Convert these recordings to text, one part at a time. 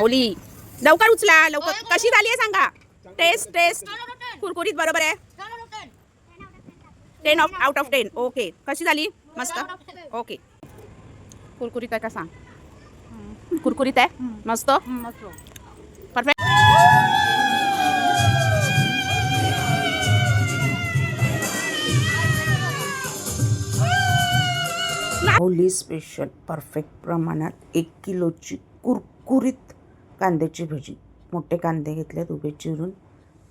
Holy. लवकर उचला लवकर. कशी झाली आहे सांगा? टेस्ट टेस्ट कुरकुरीत बरोबर आहे. Ten of out of ten okay कशी झाली? मस्त. ओके कुरकुरीत आहे का सांग? कुरकुरीत आहे? मस्त? परफेक्ट होली स्पेशल परफेक्ट प्रमाणात एक किलोची कुरकुरीत कांद्याची भजी. मोठे कांदे घेतलेत उभे चिरून.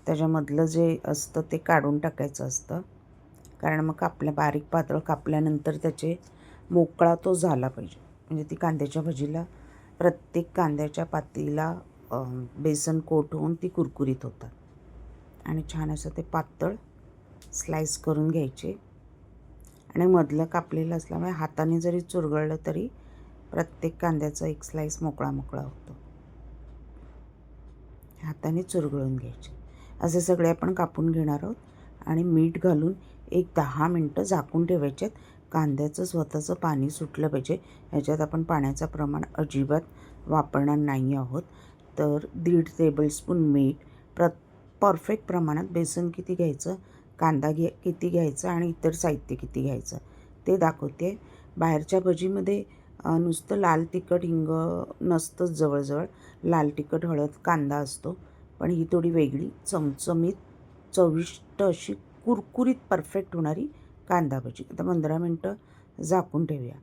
त्याच्यामधलं जे असतं ते काढून टाकायचं असतं. कारण मग कापल्या बारीक पातळ कापल्यानंतर त्याचे मोकळा तो झाला पाहिजे. म्हणजे ती कांद्याच्या भजीला प्रत्येक कांद्याच्या पातीला बेसन कोट होऊन ती कुरकुरीत होतात. आणि छान असं ते पातळ स्लाईस करून घ्यायचे. आणि मधलं कापलेलं असल्यामुळे हाताने जरी चुरगळलं तरी प्रत्येक कांद्याचा एक स्लाईस मोकळा मोकळा होतो. हाताने चुरगळून घ्यायचे. असे सगळे आपण कापून घेणार आहोत आणि मीठ घालून एक दहा मिनटं झाकून ठेवायचे कांद्याचं स्वतःचं पाणी सुटलं पाहिजे. ह्याच्यात आपण पाण्याचं प्रमाण अजिबात वापरणार नाही आहोत. तर दीड टेबलस्पून मीठ प्र परफेक्ट प्रमाणात बेसन किती घ्यायचं कांदा घे किती घ्यायचा आणि इतर साहित्य किती घ्यायचं ते दाखवते. बाहेरच्या भजीमध्ये नुसतं लाल तिखट हिंग नसतंच जवळजवळ. लाल तिखट हळद कांदा असतो. पण ही थोडी वेगळी चमचमीत चविष्ट अशी कुरकुरीत परफेक्ट होणारी कांदा भजी. आता पंधरा मिनटं झाकून ठेवूया.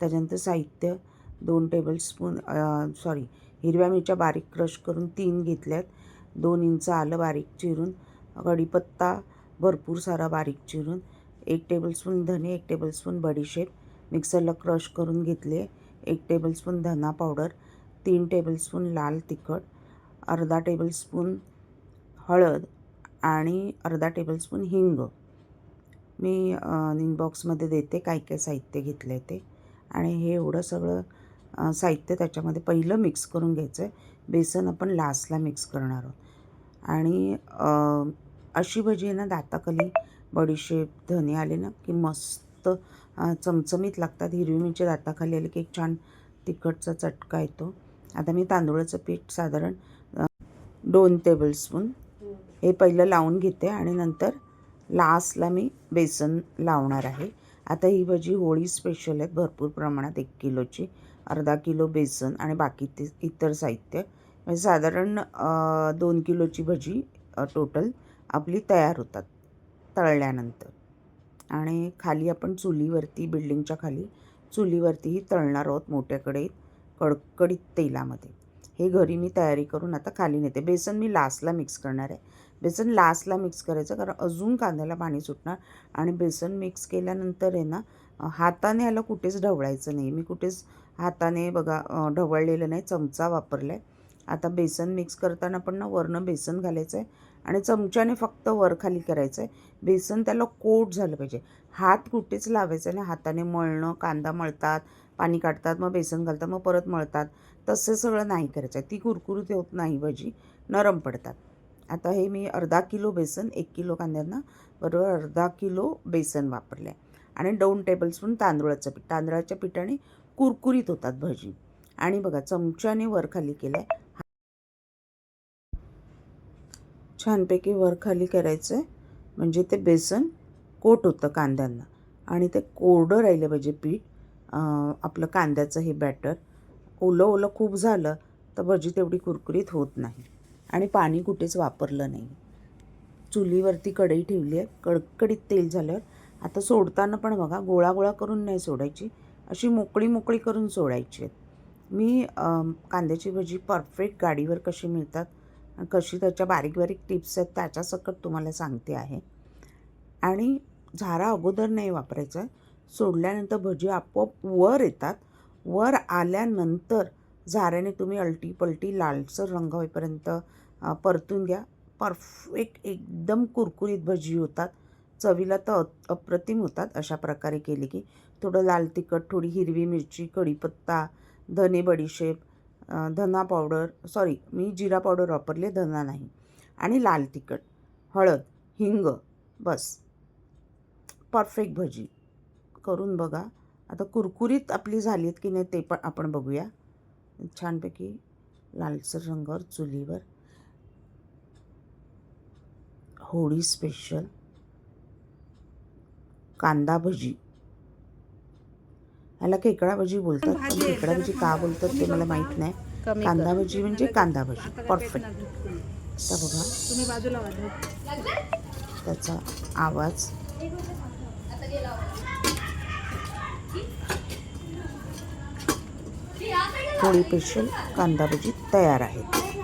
त्याच्यानंतर साहित्य दोन टेबलस्पून सॉरी हिरव्या मिरच्या बारीक क्रश करून तीन घेतल्यात. दोन इंच आलं बारीक चिरून कढीपत्ता भरपूर सारा बारीक चिरून एक टेबलस्पून धने एक टेबलस्पून बडीशेप मिक्सरला क्रश करून घेतले. एक टेबलस्पून धना पावडर तीन टेबलस्पून लाल तिखट अर्धा टेबलस्पून हळद आणि अर्धा टेबलस्पून हिंग. मी इनबॉक्समध्ये देते काय काय साहित्य घेतलं आहे ते. आणि हे एवढं सगळं साहित्य त्याच्यामध्ये पहिलं मिक्स करून घ्यायचं आहे बेसन आपण लास्टला मिक्स करणार आहोत. आणि अशी भजी आहे ना दाताखाली बडीशेप धने आले ना की मस्त चमचमीत लागतात. हिरवी मिरची दाताखाली आली की एक छान तिखटचा चटका येतो. आता मी तांदूळाचं पीठ साधारण दोन टेबलस्पून हे पहिलं लावून घेते आणि नंतर लास्टला मी बेसन लावणार आहे. आता ही भजी होळी स्पेशल आहेत भरपूर प्रमाणात एक किलोची. अर्धा किलो बेसन आणि बाकी ते इतर साहित्य. म्हणजे साधारण दोन किलोची भजी टोटल आपली तयार होतात तळल्यानंतर. आणि खाली आपण चुलीवरती बिल्डिंगच्या खाली चुलीवरतीही तळणार आहोत मोठ्याकडे कडकडीत तेलामध्ये. हे घरी मी तयारी करून आता खाली नेते. बेसन मी लास्टला मिक्स करणार आहे. बेसन लास्टला मिक्स करायचं कारण अजून कांद्याला पाणी सुटणार आणि बेसन मिक्स केल्यानंतर आहे ना हाताने याला कुठेच ढवळायचं नाही. मी कुठेच हाताने बघा ढवळलेलं नाही चमचा वापरला आहे आता बेसन मिक्स करताना पण ना वरनं बेसन घालायचं आहे आणि चमच्याने फक्त वर खाली करायचं आहे बेसन त्याला कोट झालं पाहिजे. हात कुठेच लावायचा नाही. हाताने मळणं कांदा मळतात पाणी काढतात मग बेसन घालतात मग परत मळतात. तसं सगळं नाही करायचं आहे ती कुरकुरीत होत नाही भजी. नरम पडतात. आता हे मी अर्धा किलो बेसन एक किलो कांद्यांना बरोबर अर्धा किलो बेसन वापरलं आहे आणि दोन टेबलस्पून तांदूळाचं पीठ. तांदळाच्या पिठाने कुरकुरीत होतात भजी. आणि बघा चमच्याने वर खाली केलं आहे छानपैकी वरखाली करायचं आहे म्हणजे ते बेसन कोट होतं कांद्यांना. आणि ते कोरडं राहिलं पाहिजे पीठ. आपलं कांद्याचं हे बॅटर ओलं ओलं खूप झालं तर भजी तेवढी कुरकुरीत होत नाही. आणि पाणी कुठेच वापरलं नाही. चुलीवरती कढई ठेवली आहे. कडकडीत तेल झाल्यावर. आता सोडताना पण बघा गोळा गोळा करून नाही सोडायची. अशी मोकळी मोकळी करून सोडायची आहेत. मी कांद्याची भजी परफेक्ट गाडीवर कशी मिळतात कशी त्याच्या बारीक बारीक टिप्स आहेत त्याच्यासकट तुम्हाला सांगते आहे. आणि झारा अगोदर नाही वापरायचा सोडल्यानंतर भजी आपोआप वर येतात. वर आल्यानंतर झाऱ्याने तुम्ही अलटी पलटी लालसर रंग होईपर्यंत परतून घ्या. परफेक्ट एकदम कुरकुरीत भजी होतात. चवीला तर अप्रतिम होतात अशा प्रकारे केली की थोडं लाल तिखट थोडी हिरवी मिरची कढीपत्ता धने बडीशेप धना पावडर सॉरी मी जिरा पावडर वापरले धना नाही. आणि लाल तिखट हळद हिंग बस. परफेक्ट भजी. करून बघा. आता कुरकुरीत आपली झाली आहेत की नाही ते पण आपण बघूया. छानपैकी लालसर रंगावर चुलीवर. होळी स्पेशल कांदा भजी. ह्याला खेकडा भजी बोलतात पण खेकडा भजी का बोलतात ते मला माहीत नाही. कांदा भजी म्हणजे कांदा भजी परफेक्ट आता बघा. तुम्ही बाजूला वाजवा. त्याचा आवाज. होळी स्पेशल कांदा भजी तयार आहेत.